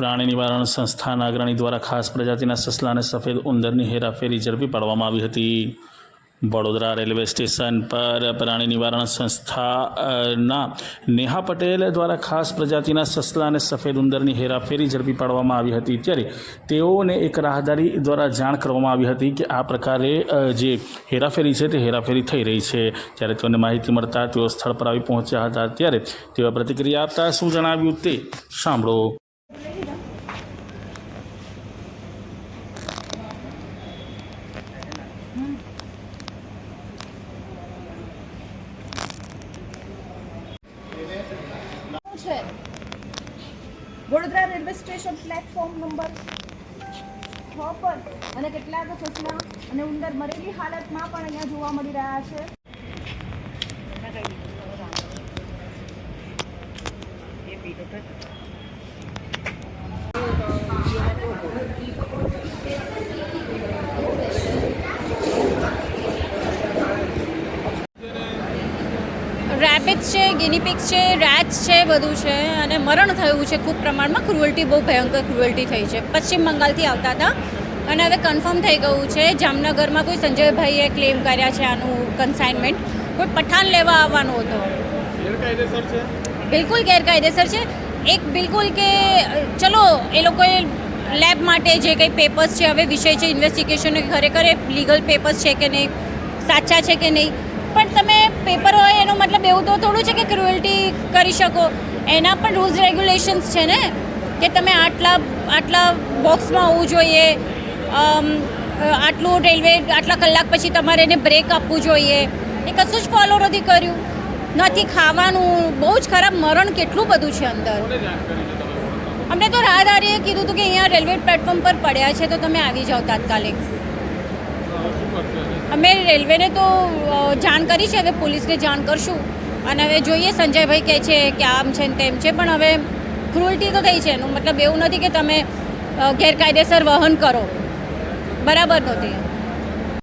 પ્રાણી નિવારણ સંસ્થાના અગ્રણી દ્વારા ખાસ પ્રજાતિના સસલા અને સફેદ ઉંદરની હેરાફેરી ઝડપી પાડવામાં આવી હતી. વડોદરા રેલવે સ્ટેશન પર પ્રાણી નિવારણ સંસ્થાના નેહા પટેલ દ્વારા ખાસ પ્રજાતિના સસલા અને સફેદ ઉંદરની હેરાફેરી ઝડપી પાડવામાં આવી હતી. ત્યારે તેઓને એક રાહદારી દ્વારા જાણ કરવામાં આવી હતી કે આ પ્રકારે જે હેરાફેરી છે તે હેરાફેરી થઈ રહી છે. જ્યારે તેઓને માહિતી મળતા તેઓ સ્થળ પર આવી પહોંચ્યા હતા. ત્યારે તેઓ પ્રતિક્રિયા આપતા શું જણાવ્યું તે સાંભળો શું છે. Vadodara railway station platform number છ પર અને કેટલાક સસલા અને ઉંદર મરેલી હાલતમાં પણ અહીંયા જોવા મળી રહ્યા છે. રેબિટ્સ છે ગિનીપિક્સ છે રેટ્સ છે બધું છે. અને મરણ થયું છે ખૂબ પ્રમાણમાં. ક્રુઅલ્ટી બહુ ભયંકર ક્રુઅલ્ટી થઈ છે. પશ્ચિમ બંગાળથી આવતા હતા. અને હવે કન્ફર્મ થઈ ગયું છે. જામનગરમાં કોઈ સંજયભાઈએ ક્લેમ કર્યા છે આનું કન્સાઇનમેન્ટ કોઈ પઠાણ લેવા આવવાનો હતો. બિલકુલ ગેરકાયદેસર છે. એક બિલકુલ કે ચલો એ લોકોએ લેબ માટે જે કંઈ પેપર્સ છે હવે વિષય છે ઇન્વેસ્ટિગેશન ખરેખર લીગલ પેપર્સ છે કે નહીં? સાચા છે કે નહીં? પણ તમે પેપર હોય, એનો મતલબ એવું તો થોડું છે કે ક્રુઅલ્ટી કરી શકો. એના પણ રૂલ્સ રેગ્યુલેશન્સ છે ને? કે તમે આટલા આટલા બોક્સમાં હોવું જોઈએ આટલું રેલવે આટલા કલાક પછી તમારે એને બ્રેક આપવું જોઈએ. એ કશું જ ફોલો નથી કર્યું. નથી ખાવાનું. બહુ જ ખરાબ મરણ કેટલું બધું છે અંદર. અમને તો રાહદારીએ કીધું હતું કે અહીંયા રેલવે પ્લેટફોર્મ પર પડ્યા છે, તો તમે આવી જાઓ તાત્કાલિક. અમે રેલવેને તો જાણ કરી છે, હવે પોલીસને જાણ કરશું. અને હવે જોઈએ, સંજયભાઈ કહે છે કે આમ છે ને તેમ છે, પણ હવે ક્રુઅલ્ટી તો થઈ છે. એનું મતલબ એવું નથી કે તમે ગેરકાયદેસર વહન કરો. બરાબર નહોતી